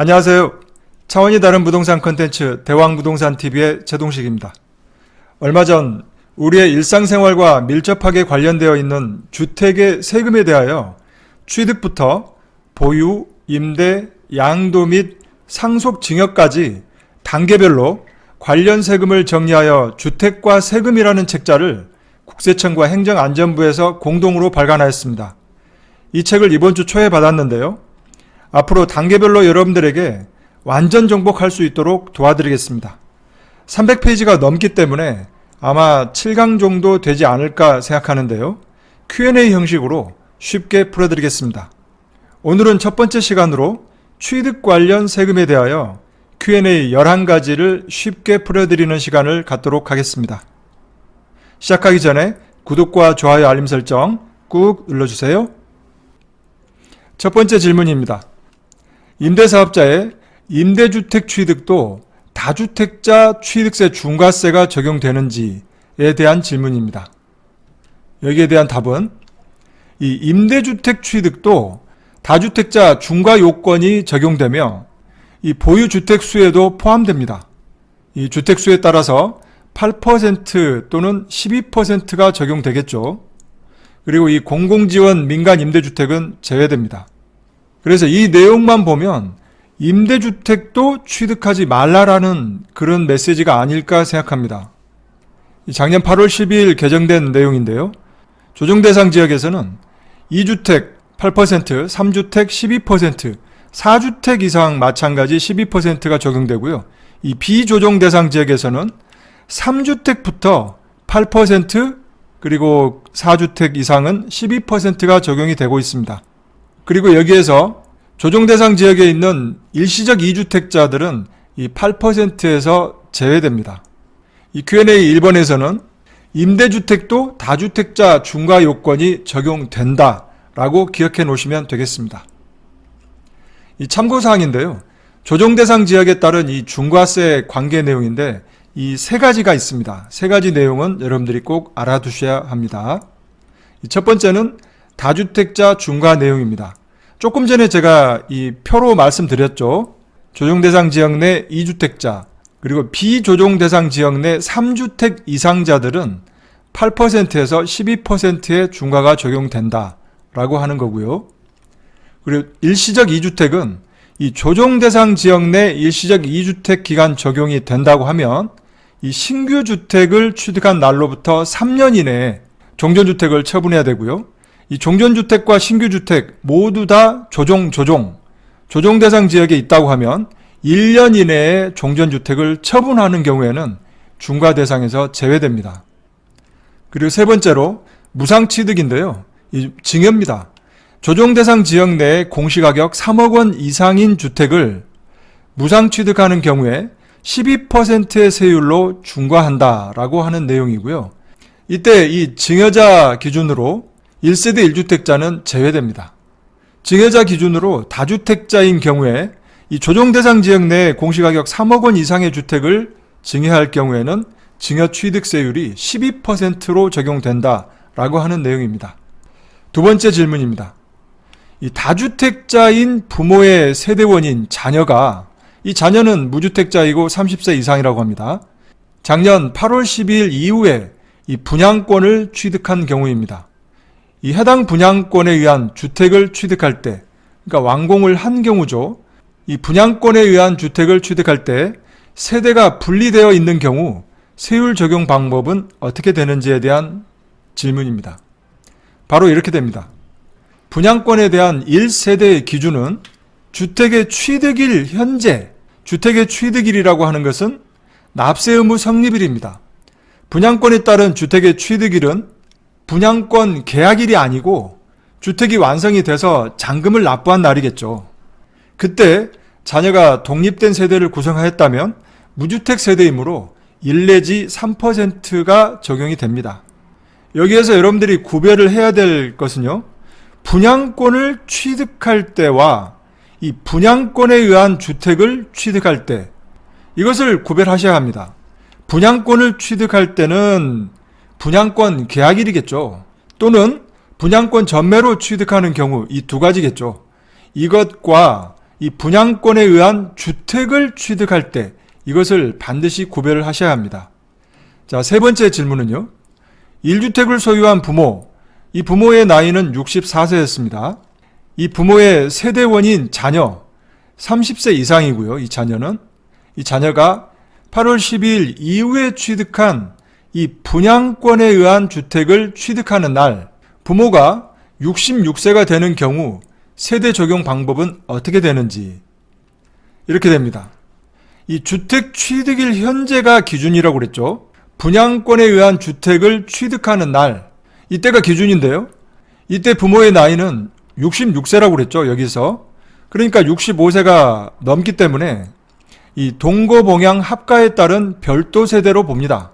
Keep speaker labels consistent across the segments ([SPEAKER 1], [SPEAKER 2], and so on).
[SPEAKER 1] 안녕하세요. 차원이 다른 부동산 컨텐츠 대왕부동산TV의 제동식입니다. 얼마 전 우리의 일상생활과 밀접하게 관련되어 있는 주택의 세금에 대하여 취득부터 보유, 임대, 양도 및 상속 징역까지 단계별로 관련 세금을 정리하여 주택과 세금이라는 책자를 국세청과 행정안전부에서 공동으로 발간하였습니다. 이 책을 이번 주 초에 받았는데요. 앞으로 단계별로 여러분들에게 완전 정복할 수 있도록 도와드리겠습니다. 300페이지가 넘기 때문에 아마 7강 정도 되지 않을까 생각하는데요. Q&A 형식으로 쉽게 풀어드리겠습니다. 오늘은 첫 번째 시간으로 취득 관련 세금에 대하여 Q&A 11가지를 쉽게 풀어드리는 시간을 갖도록 하겠습니다. 시작하기 전에 구독과 좋아요 알림 설정 꾹 눌러주세요. 첫 번째 질문입니다. 임대사업자의 임대주택 취득도 다주택자 취득세 중과세가 적용되는지에 대한 질문입니다. 여기에 대한 답은 이 임대주택 취득도 다주택자 중과 요건이 적용되며 이 보유주택 수에도 포함됩니다. 이 주택 수에 따라서 8% 또는 12%가 적용되겠죠. 그리고 이 공공지원 민간 임대주택은 제외됩니다. 그래서 이 내용만 보면 임대주택도 취득하지 말라라는 그런 메시지가 아닐까 생각합니다. 작년 8월 12일 개정된 내용인데요. 조정대상 지역에서는 2주택 8%, 3주택 12%, 4주택 이상 마찬가지 12%가 적용되고요. 이 비조정 대상 지역에서는 3주택부터 8% 그리고 4주택 이상은 12%가 적용이 되고 있습니다. 그리고 여기에서 조정 대상 지역에 있는 일시적 2주택자들은 이 8%에서 제외됩니다. 이 Q&A 1번에서는 임대주택도 다주택자 중과 요건이 적용된다 라고 기억해 놓으시면 되겠습니다. 이 참고사항인데요. 조정 대상 지역에 따른 이 중과세 관계 내용인데 이 세 가지가 있습니다. 세 가지 내용은 여러분들이 꼭 알아두셔야 합니다. 첫 번째는 다주택자 중과 내용입니다. 조금 전에 제가 이 표로 말씀드렸죠. 조정 대상 지역 내 2주택자 그리고 비조정 대상 지역 내 3주택 이상자들은 8%에서 12%의 중과가 적용된다라고 하는 거고요. 그리고 일시적 2주택은 이 조정 대상 지역 내 일시적 2주택 기간 적용이 된다고 하면 이 신규 주택을 취득한 날로부터 3년 이내에 종전주택을 처분해야 되고요. 이 종전주택과 신규주택 모두 다 조정, 조정, 조정 대상 지역에 있다고 하면 1년 이내에 종전주택을 처분하는 경우에는 중과 대상에서 제외됩니다. 그리고 세 번째로 무상취득인데요. 이 증여입니다. 조정 대상 지역 내 공시가격 3억 원 이상인 주택을 무상취득하는 경우에 12%의 세율로 중과한다라고 하는 내용이고요. 이때 이 증여자 기준으로 1세대 1주택자는 제외됩니다. 증여자 기준으로 다주택자인 경우에 이 조정 대상 지역 내 공시가격 3억 원 이상의 주택을 증여할 경우에는 증여 취득세율이 12%로 적용된다라고 하는 내용입니다. 두 번째 질문입니다. 이 다주택자인 부모의 세대원인 자녀가 이 자녀는 무주택자이고 30세 이상이라고 합니다. 작년 8월 12일 이후에 이 분양권을 취득한 경우입니다. 이 해당 분양권에 의한 주택을 취득할 때, 그러니까 완공을 한 경우죠. 이 분양권에 의한 주택을 취득할 때 세대가 분리되어 있는 경우 세율 적용 방법은 어떻게 되는지에 대한 질문입니다. 바로 이렇게 됩니다. 분양권에 대한 1세대의 기준은 주택의 취득일 현재 주택의 취득일이라고 하는 것은 납세 의무 성립일입니다. 분양권에 따른 주택의 취득일은 분양권 계약일이 아니고 주택이 완성이 돼서 잔금을 납부한 날이겠죠. 그때 자녀가 독립된 세대를 구성하였다면 무주택 세대이므로 1 내지 3%가 적용이 됩니다. 여기에서 여러분들이 구별을 해야 될 것은요. 분양권을 취득할 때와 이 분양권에 의한 주택을 취득할 때 이것을 구별하셔야 합니다. 분양권을 취득할 때는 분양권 계약일이겠죠. 또는 분양권 전매로 취득하는 경우 이 두 가지겠죠. 이것과 이 분양권에 의한 주택을 취득할 때 이것을 반드시 구별을 하셔야 합니다. 자, 세 번째 질문은요. 1주택을 소유한 부모, 이 부모의 나이는 64세였습니다. 이 부모의 세대원인 자녀, 30세 이상이고요. 이 자녀는 이 자녀가 8월 12일 이후에 취득한 이 분양권에 의한 주택을 취득하는 날 부모가 66세가 되는 경우 세대 적용 방법은 어떻게 되는지 이렇게 됩니다. 이 주택 취득일 현재가 기준이라고 그랬죠. 분양권에 의한 주택을 취득하는 날 이때가 기준인데요. 이때 부모의 나이는 66세라고 그랬죠. 여기서 그러니까 65세가 넘기 때문에 이 동거봉양 합가에 따른 별도 세대로 봅니다.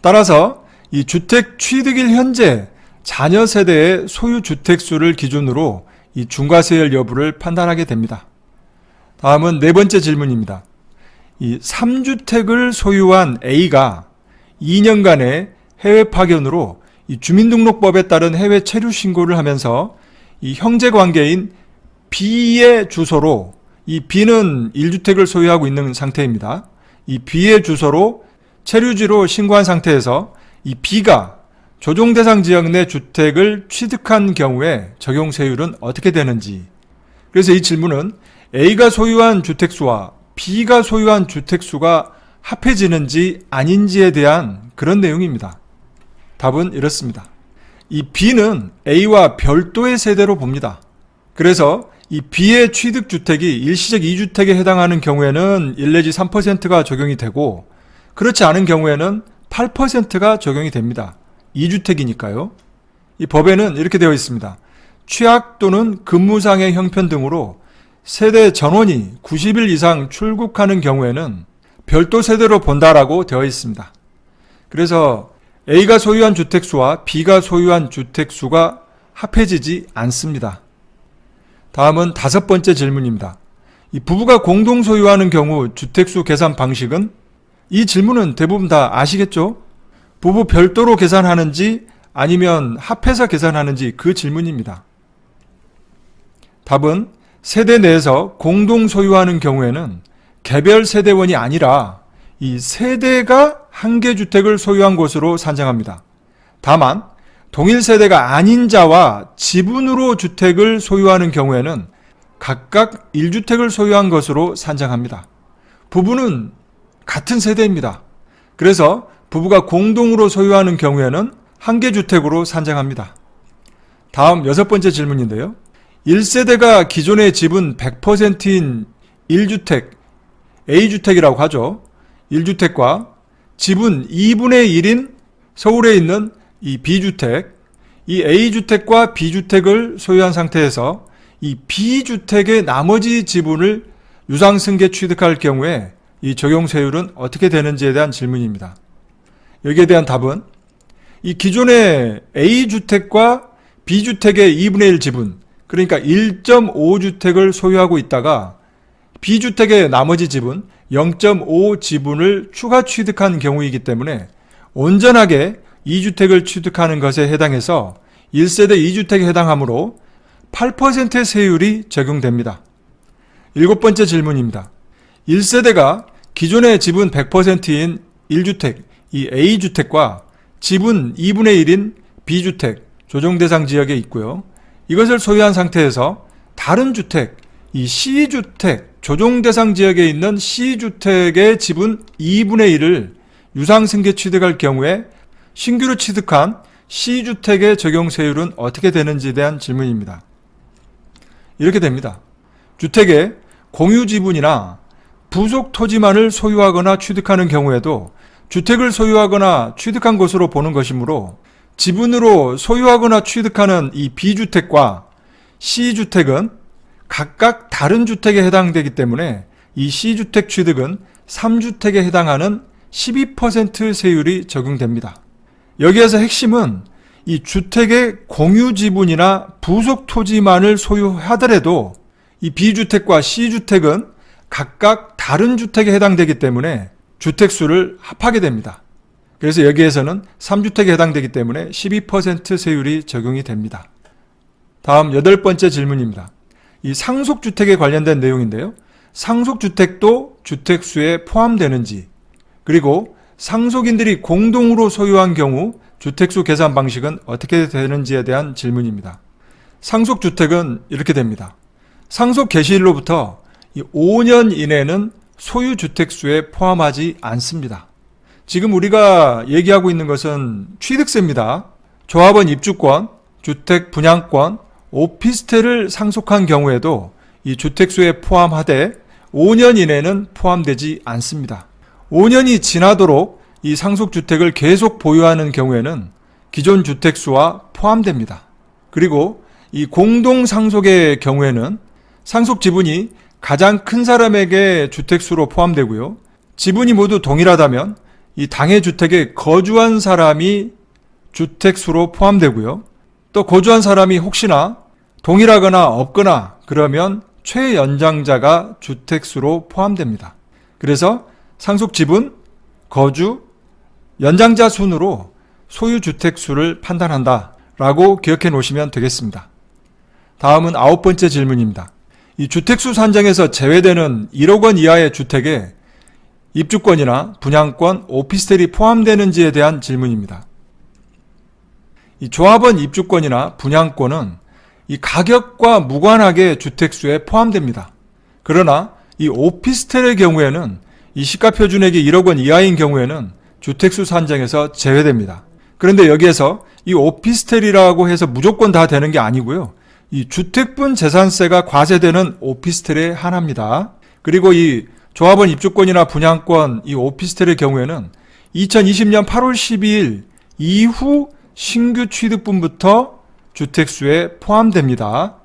[SPEAKER 1] 따라서 이 주택 취득일 현재 자녀 세대의 소유 주택 수를 기준으로 이 중과세율 여부를 판단하게 됩니다. 다음은 네 번째 질문입니다. 이 3주택을 소유한 A가 2년간의 해외 파견으로 이 주민등록법에 따른 해외 체류 신고를 하면서 이 형제 관계인 B의 주소로 이 B는 1주택을 소유하고 있는 상태입니다. 이 B의 주소로 체류지로 신고한 상태에서 이 B가 조정 대상 지역 내 주택을 취득한 경우에 적용 세율은 어떻게 되는지. 그래서 이 질문은 A가 소유한 주택수와 B가 소유한 주택수가 합해지는지 아닌지에 대한 그런 내용입니다. 답은 이렇습니다. 이 B는 A와 별도의 세대로 봅니다. 그래서 이 B의 취득주택이 일시적 2주택에 해당하는 경우에는 1 내지 3%가 적용이 되고 그렇지 않은 경우에는 8%가 적용이 됩니다. 2주택이니까요. 이 법에는 이렇게 되어 있습니다. 취약 또는 근무상의 형편 등으로 세대 전원이 90일 이상 출국하는 경우에는 별도 세대로 본다라고 되어 있습니다. 그래서 A가 소유한 주택수와 B가 소유한 주택수가 합해지지 않습니다. 다음은 다섯 번째 질문입니다. 이 부부가 공동 소유하는 경우 주택수 계산 방식은 이 질문은 대부분 다 아시겠죠? 부부 별도로 계산하는지 아니면 합해서 계산하는지 그 질문입니다. 답은 세대 내에서 공동 소유하는 경우에는 개별 세대원이 아니라 이 세대가 한 개 주택을 소유한 것으로 산정합니다. 다만 동일 세대가 아닌 자와 지분으로 주택을 소유하는 경우에는 각각 1주택을 소유한 것으로 산정합니다. 부부는 같은 세대입니다. 그래서 부부가 공동으로 소유하는 경우에는 한 개 주택으로 산정합니다. 다음 여섯 번째 질문인데요. 1세대가 기존의 집은 100%인 1주택, A주택이라고 하죠. 1주택과 지분 2분의 1인 서울에 있는 이 B주택, 이 A주택과 B주택을 소유한 상태에서 이 B주택의 나머지 지분을 유상승계 취득할 경우에 이 적용세율은 어떻게 되는지에 대한 질문입니다. 여기에 대한 답은 이 기존의 A주택과 B주택의 2분의 1 지분, 그러니까 1.5주택을 소유하고 있다가 B주택의 나머지 지분 0.5 지분을 추가 취득한 경우이기 때문에 온전하게 2주택을 취득하는 것에 해당해서 1세대 2주택에 해당하므로 8%의 세율이 적용됩니다. 일곱 번째 질문입니다. 1세대가 기존의 지분 100%인 1주택, 이 A주택과 지분 2분의 1인 B주택, 조정대상 지역에 있고요. 이것을 소유한 상태에서 다른 주택, 이 C주택, 조정대상 지역에 있는 C주택의 지분 2분의 1을 유상승계 취득할 경우에 신규로 취득한 C주택의 적용세율은 어떻게 되는지에 대한 질문입니다. 이렇게 됩니다. 주택의 공유 지분이나 부속 토지만을 소유하거나 취득하는 경우에도 주택을 소유하거나 취득한 것으로 보는 것이므로 지분으로 소유하거나 취득하는 이 B주택과 C주택은 각각 다른 주택에 해당되기 때문에 이 C주택 취득은 3주택에 해당하는 12% 세율이 적용됩니다. 여기에서 핵심은 이 주택의 공유 지분이나 부속 토지만을 소유하더라도 이 B주택과 C주택은 각각 다른 주택에 해당되기 때문에 주택수를 합하게 됩니다. 그래서 여기에서는 3주택에 해당되기 때문에 12% 세율이 적용이 됩니다. 다음 여덟 번째 질문입니다. 이 상속주택에 관련된 내용인데요. 상속주택도 주택수에 포함되는지, 그리고 상속인들이 공동으로 소유한 경우 주택수 계산 방식은 어떻게 되는지에 대한 질문입니다. 상속주택은 이렇게 됩니다. 상속 개시일로부터 5년 이내는 소유 주택수에 포함하지 않습니다. 지금 우리가 얘기하고 있는 것은 취득세입니다. 조합원 입주권, 주택 분양권, 오피스텔을 상속한 경우에도 이 주택수에 포함하되 5년 이내는 포함되지 않습니다. 5년이 지나도록 이 상속주택을 계속 보유하는 경우에는 기존 주택수와 포함됩니다. 그리고 이 공동상속의 경우에는 상속 지분이 가장 큰 사람에게 주택수로 포함되고요. 지분이 모두 동일하다면 이 당해 주택에 거주한 사람이 주택수로 포함되고요. 또 거주한 사람이 혹시나 동일하거나 없거나 그러면 최연장자가 주택수로 포함됩니다. 그래서 상속 지분, 거주, 연장자 순으로 소유 주택수를 판단한다 라고 기억해 놓으시면 되겠습니다. 다음은 아홉 번째 질문입니다. 이 주택수 산정에서 제외되는 1억 원 이하의 주택에 입주권이나 분양권, 오피스텔이 포함되는지에 대한 질문입니다. 이 조합원 입주권이나 분양권은 이 가격과 무관하게 주택수에 포함됩니다. 그러나 이 오피스텔의 경우에는 이 시가 표준액이 1억 원 이하인 경우에는 주택수 산정에서 제외됩니다. 그런데 여기에서 이 오피스텔이라고 해서 무조건 다 되는 게 아니고요. 이 주택분 재산세가 과세되는 오피스텔에 한합니다. 그리고 이 조합원 입주권이나 분양권 이 오피스텔의 경우에는 2020년 8월 12일 이후 신규 취득분부터 주택수에 포함됩니다.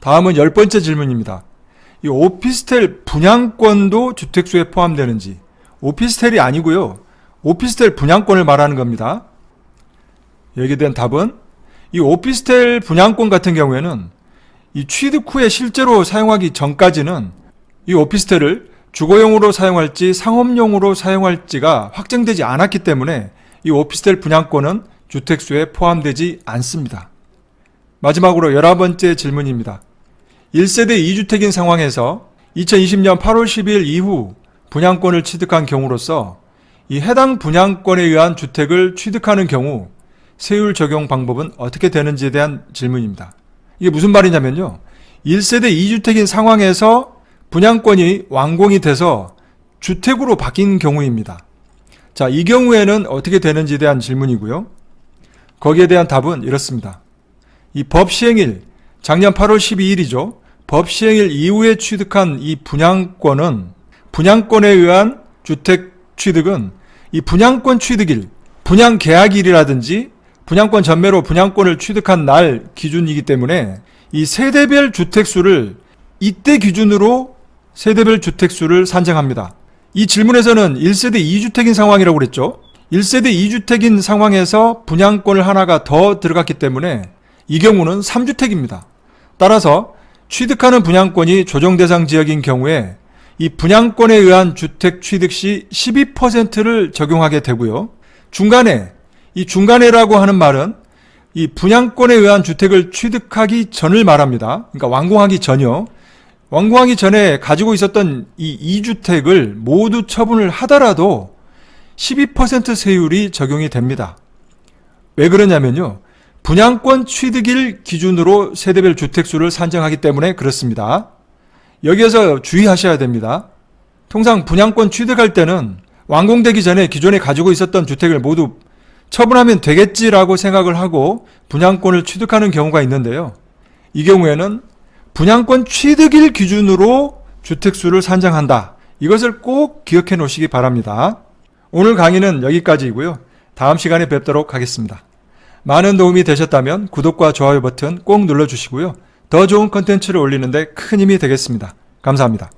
[SPEAKER 1] 다음은 열 번째 질문입니다. 이 오피스텔 분양권도 주택수에 포함되는지 오피스텔이 아니고요. 오피스텔 분양권을 말하는 겁니다. 여기에 대한 답은 이 오피스텔 분양권 같은 경우에는 이 취득 후에 실제로 사용하기 전까지는 이 오피스텔을 주거용으로 사용할지 상업용으로 사용할지가 확정되지 않았기 때문에 이 오피스텔 분양권은 주택수에 포함되지 않습니다. 마지막으로 11번째 질문입니다. 1세대 2주택인 상황에서 2020년 8월 12일 이후 분양권을 취득한 경우로서 이 해당 분양권에 의한 주택을 취득하는 경우 세율 적용 방법은 어떻게 되는지에 대한 질문입니다. 이게 무슨 말이냐면요. 1세대 2주택인 상황에서 분양권이 완공이 돼서 주택으로 바뀐 경우입니다. 자, 이 경우에는 어떻게 되는지에 대한 질문이고요. 거기에 대한 답은 이렇습니다. 이 법 시행일, 작년 8월 12일이죠. 법 시행일 이후에 취득한 이 분양권은 분양권에 의한 주택 취득은 이 분양권 취득일, 분양 계약일이라든지 분양권 전매로 분양권을 취득한 날 기준이기 때문에 이 세대별 주택수를 이때 기준으로 세대별 주택수를 산정합니다. 이 질문에서는 1세대 2주택인 상황이라고 그랬죠. 1세대 2주택인 상황에서 분양권을 하나가 더 들어갔기 때문에 이 경우는 3주택입니다. 따라서 취득하는 분양권이 조정 대상 지역인 경우에 이 분양권에 의한 주택 취득 시 12%를 적용하게 되고요. 중간에 이 중간에라고 하는 말은 이 분양권에 의한 주택을 취득하기 전을 말합니다. 그러니까 완공하기 전이요. 완공하기 전에 가지고 있었던 이 2주택을 모두 처분을 하더라도 12% 세율이 적용이 됩니다. 왜 그러냐면요. 분양권 취득일 기준으로 세대별 주택수를 산정하기 때문에 그렇습니다. 여기에서 주의하셔야 됩니다. 통상 분양권 취득할 때는 완공되기 전에 기존에 가지고 있었던 주택을 모두 처분하면 되겠지라고 생각을 하고 분양권을 취득하는 경우가 있는데요. 이 경우에는 분양권 취득일 기준으로 주택수를 산정한다. 이것을 꼭 기억해 놓으시기 바랍니다. 오늘 강의는 여기까지이고요. 다음 시간에 뵙도록 하겠습니다. 많은 도움이 되셨다면 구독과 좋아요 버튼 꼭 눌러주시고요. 더 좋은 컨텐츠를 올리는데 큰 힘이 되겠습니다. 감사합니다.